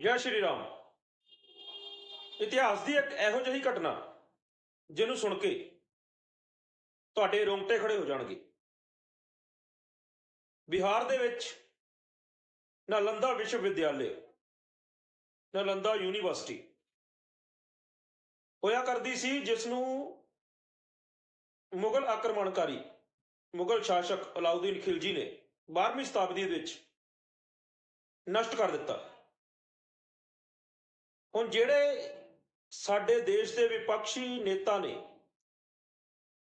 ਜੈ ਸ਼੍ਰੀ ਰਾਮ। ਇਤਿਹਾਸ ਦੀ ਇੱਕ ਇਹੋ ਜਿਹੀ ਘਟਨਾ, ਜਿਹਨੂੰ ਸੁਣ ਕੇ ਤੁਹਾਡੇ ਰੋਂਗਟੇ ਖੜੇ ਹੋ ਜਾਣਗੇ। ਬਿਹਾਰ ਦੇ ਵਿੱਚ ਨਾਲੰਦਾ ਵਿਸ਼ਵ ਵਿਦਿਆਲੇ ਨਾਲੰਦਾ ਯੂਨੀਵਰਸਿਟੀ, ਹੋਇਆ ਕਰਦੀ ਸੀ ਜਿਸ ਨੂੰ ਮੁਗਲ ਆਕਰਮਣਕਾਰੀ, ਮੁਗਲ ਸ਼ਾਸਕ ਅਲਾਉਦੀਨ ਖਿਲਜੀ ਨੇ 12ਵੀਂ ਸ਼ਤਾਬਦੀ ਵਿੱਚ ਨਸ਼ਟ ਕਰ ਦਿੱਤਾ। ਹੁਣ ਜਿਹੜੇ ਸਾਡੇ ਦੇਸ਼ ਦੇ ਵਿਪਕਸ਼ੀ ਨੇਤਾ ਨੇ,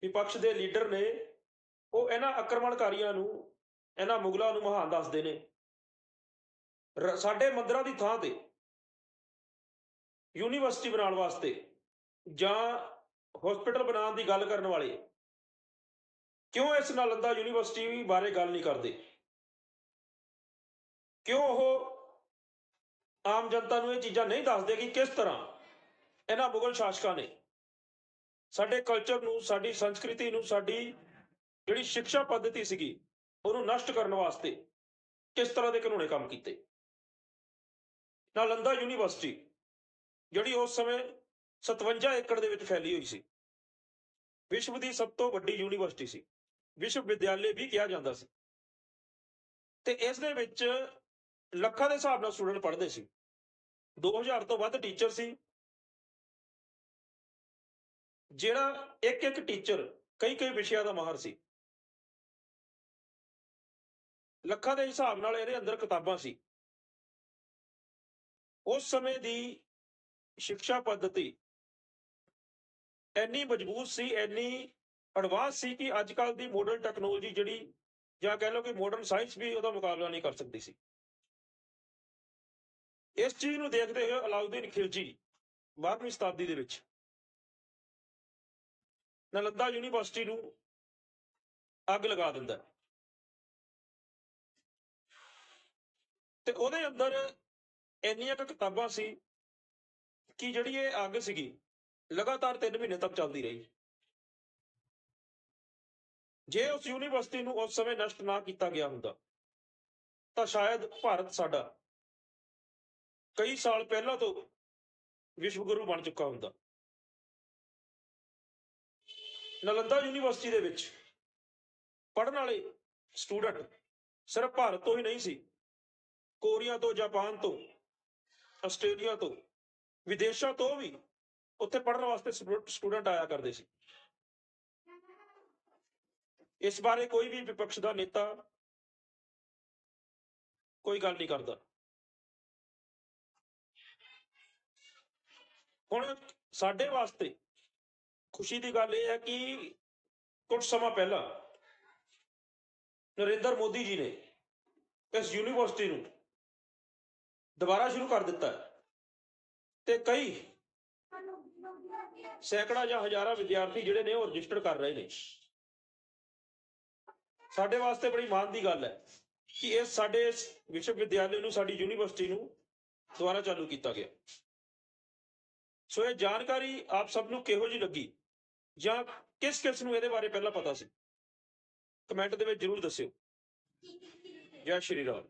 ਵਿਪਕਸ਼ ਦੇ ਲੀਡਰ ਨੇ, ਉਹ ਇਹਨਾਂ ਆਕਰਮਣਕਾਰੀਆਂ ਨੂੰ, ਇਹਨਾਂ ਮੁਗਲਾਂ ਨੂੰ ਮਹਾਨ ਦੱਸਦੇ ਨੇ। ਰ- ਸਾਡੇ ਮੰਦਰਾਂ ਦੀ ਥਾਂ ਤੇ, ਯੂਨੀਵਰਸਿਟੀ ਬਣਾਉਣ ਵਾਸਤੇ ਜਾਂ ਹਸਪੀਟਲ ਬਣਾਉਣ ਦੀ ਗੱਲ ਕਰਨ ਵਾਲੇ, ਕਿਉਂ ਇਸ ਨਾਲੰਦਾ ਯੂਨੀਵਰਸਿਟੀ ਬਾਰੇ ਗੱਲ ਨਹੀਂ ਕਰਦੇ? ਕਿਉਂ ਉਹ ਆਮ ਜਨਤਾ ਨੂੰ ਇਹ ਚੀਜ਼ਾਂ ਨਹੀਂ ਦੱਸਦੇ ਕਿ ਕਿਸ ਤਰ੍ਹਾਂ ਇਹਨਾਂ ਮੁਗਲ ਸ਼ਾਸਕਾਂ ਨੇ ਸਾਡੇ ਕਲਚਰ ਨੂੰ, ਸਾਡੀ ਸੰਸਕ੍ਰਿਤੀ ਨੂੰ, ਸਾਡੀ ਜਿਹੜੀ ਸਿੱਖਿਆ ਪੱਧਤੀ ਸੀਗੀ, ਉਹਨੂੰ ਨਸ਼ਟ ਕਰਨ ਵਾਸਤੇ ਕਿਸ ਤਰ੍ਹਾਂ ਦੇ ਕਾਨੂੰਨੇ ਕੰਮ ਕੀਤੇ। ਨਾਲੰਦਾ ਯੂਨੀਵਰਸਿਟੀ ਜਿਹੜੀ ਉਸ ਸਮੇਂ 57 ਏਕੜ ਦੇ ਵਿੱਚ ਫੈਲੀ ਹੋਈ ਸੀ, ਵਿਸ਼ਵ ਦੀ ਸਭ ਤੋਂ ਵੱਡੀ ਯੂਨੀਵਰਸਿਟੀ ਸੀ, ਵਿਸ਼ਵ ਵਿਦਿਆਲੇ ਵੀ ਕਿਹਾ ਜਾਂਦਾ ਸੀ। ਤੇ ਇਸ ਦੇ ਵਿੱਚ ਲੱਖਾਂ ਦੇ ਹਿਸਾਬ ਨਾਲ ਸਟੂਡੈਂਟ ਪੜ੍ਹਦੇ ਸੀ। 2000 ਤੋਂ ਵੱਧ ਟੀਚਰ ਸੀ। ਜਿਹੜਾ ਇੱਕ ਇੱਕ ਟੀਚਰ ਕਈ ਕਈ ਵਿਸ਼ਿਆਂ ਦਾ ਮਾਹਰ ਸੀ। ਲੱਖਾਂ ਦੇ ਹਿਸਾਬ ਨਾਲ ਇਹਦੇ ਅੰਦਰ ਕਿਤਾਬਾਂ ਸੀ। ਉਸ ਸਮੇਂ ਦੀ ਸਿੱਖਿਆ ਪੱਧਤੀ ਇੰਨੀ ਮਜ਼ਬੂਤ ਸੀ, ਇੰਨੀ ਐਡਵਾਂਸ ਸੀ ਕਿ ਅੱਜ ਕੱਲ ਦੀ ਮਾਡਰਨ ਟੈਕਨੋਲੋਜੀ ਜਿਹੜੀ ਜਾਂ ਕਹਿ ਲਓ ਕਿ ਮਾਡਰਨ ਸਾਇੰਸ ਵੀ ਉਹਦਾ ਮੁਕਾਬਲਾ ਨਹੀਂ ਕਰ ਸਕਦੀ ਸੀ। ਇਸ ਚੀਜ਼ ਨੂੰ ਦੇਖਦੇ ਹੋਏ ਅਲਾਉਦੀਨ ਖਿਲਜੀ 12ਵੀਂ ਸ਼ਤਾਬਦੀ ਦੇ ਵਿੱਚ। ਨਾਲੰਦਾ ਯੂਨੀਵਰਸਿਟੀ ਨੂੰ ਅੱਗ ਲਗਾ ਦਿੰਦਾ ਤੇ ਉਹਦੇ ਅੰਦਰ ਇੰਨੀਆਂ ਕੁ ਕਿਤਾਬਾਂ ਸੀ ਕਿ ਜਿਹੜੀ ਇਹ ਅੱਗ ਸੀਗੀ, ਲਗਾਤਾਰ 3 ਮਹੀਨੇ ਤੱਕ ਚੱਲਦੀ ਰਹੀ। ਜੇ ਉਸ ਯੂਨੀਵਰਸਿਟੀ ਨੂੰ ਉਸ ਸਮੇਂ ਨਸ਼ਟ ਨਾ ਕੀਤਾ ਗਿਆ ਹੁੰਦਾ, ਤਾਂ ਸ਼ਾਇਦ ਭਾਰਤ ਸਾਡਾ ਕਈ ਸਾਲ ਪਹਿਲਾਂ ਤੋਂ ਵਿਸ਼ਵ ਗੁਰੂ ਬਣ ਚੁੱਕਾ ਹੁੰਦਾ। ਨਲੰਦਾ ਯੂਨੀਵਰਸਿਟੀ ਦੇ ਵਿੱਚ ਪੜ੍ਹਨ ਵਾਲੇ ਸਟੂਡੈਂਟ ਸਿਰਫ ਭਾਰਤ ਤੋਂ ਹੀ ਨਹੀਂ ਸੀ, ਕੋਰੀਆ ਤੋਂ, ਜਾਪਾਨ ਤੋਂ, ਆਸਟ੍ਰੇਲੀਆ ਤੋਂ, ਵਿਦੇਸ਼ਾਂ ਤੋਂ ਵੀ ਉੱਥੇ ਪੜ੍ਹਨ ਵਾਸਤੇ ਸਟੂਡੈਂਟ ਆਇਆ ਕਰਦੇ ਸੀ। ਇਸ ਬਾਰੇ ਕੋਈ ਵੀ ਵਿਪਕਸ਼ ਦਾ ਨੇਤਾ ਕੋਈ ਗੱਲ ਨਹੀਂ ਕਰਦਾ। ਹੁਣ ਸਾਡੇ ਵਾਸਤੇ ਖੁਸ਼ੀ ਦੀ ਗੱਲ ਇਹ ਹੈ ਕਿ ਕੁਝ ਸਮਾਂ ਪਹਿਲਾਂ ਨਰਿੰਦਰ ਮੋਦੀ ਜੀ ਨੇ ਇਸ ਯੂਨੀਵਰਸਿਟੀ ਨੂੰ ਦੁਬਾਰਾ ਸ਼ੁਰੂ ਕਰ ਦਿੱਤਾ ਤੇ ਕਈ ਸੈਂਕੜਾ ਜਾਂ ਹਜ਼ਾਰਾਂ ਵਿਦਿਆਰਥੀ ਜਿਹੜੇ ਨੇ ਉਹ ਰਜਿਸਟਰ ਕਰ ਰਹੇ ਨੇ। ਸਾਡੇ ਵਾਸਤੇ ਬੜੀ ਮਾਣ ਦੀ ਗੱਲ ਹੈ ਕਿ ਇਹ ਸਾਡੇ ਵਿਸ਼ਵ ਵਿਦਿਆਲੇ ਨੂੰ, ਸਾਡੀ ਯੂਨੀਵਰਸਿਟੀ ਨੂੰ ਦੁਬਾਰਾ ਚਾਲੂ ਕੀਤਾ ਗਿਆ। ਸੋ ਇਹ ਜਾਣਕਾਰੀ ਆਪ ਸਭ ਨੂੰ ਕਿਹੋ ਜੀ ਲੱਗੀ? ਜਾਂ ਕਿਸ ਕਿਸ ਨੂੰ ਇਹਦੇ ਬਾਰੇ ਪਹਿਲਾਂ ਪਤਾ ਸੀ? ਕਮੈਂਟ ਦੇ ਵਿੱਚ ਜਰੂਰ ਦੱਸਿਓ। ਜੈ ਸ਼੍ਰੀ ਰਾਮ।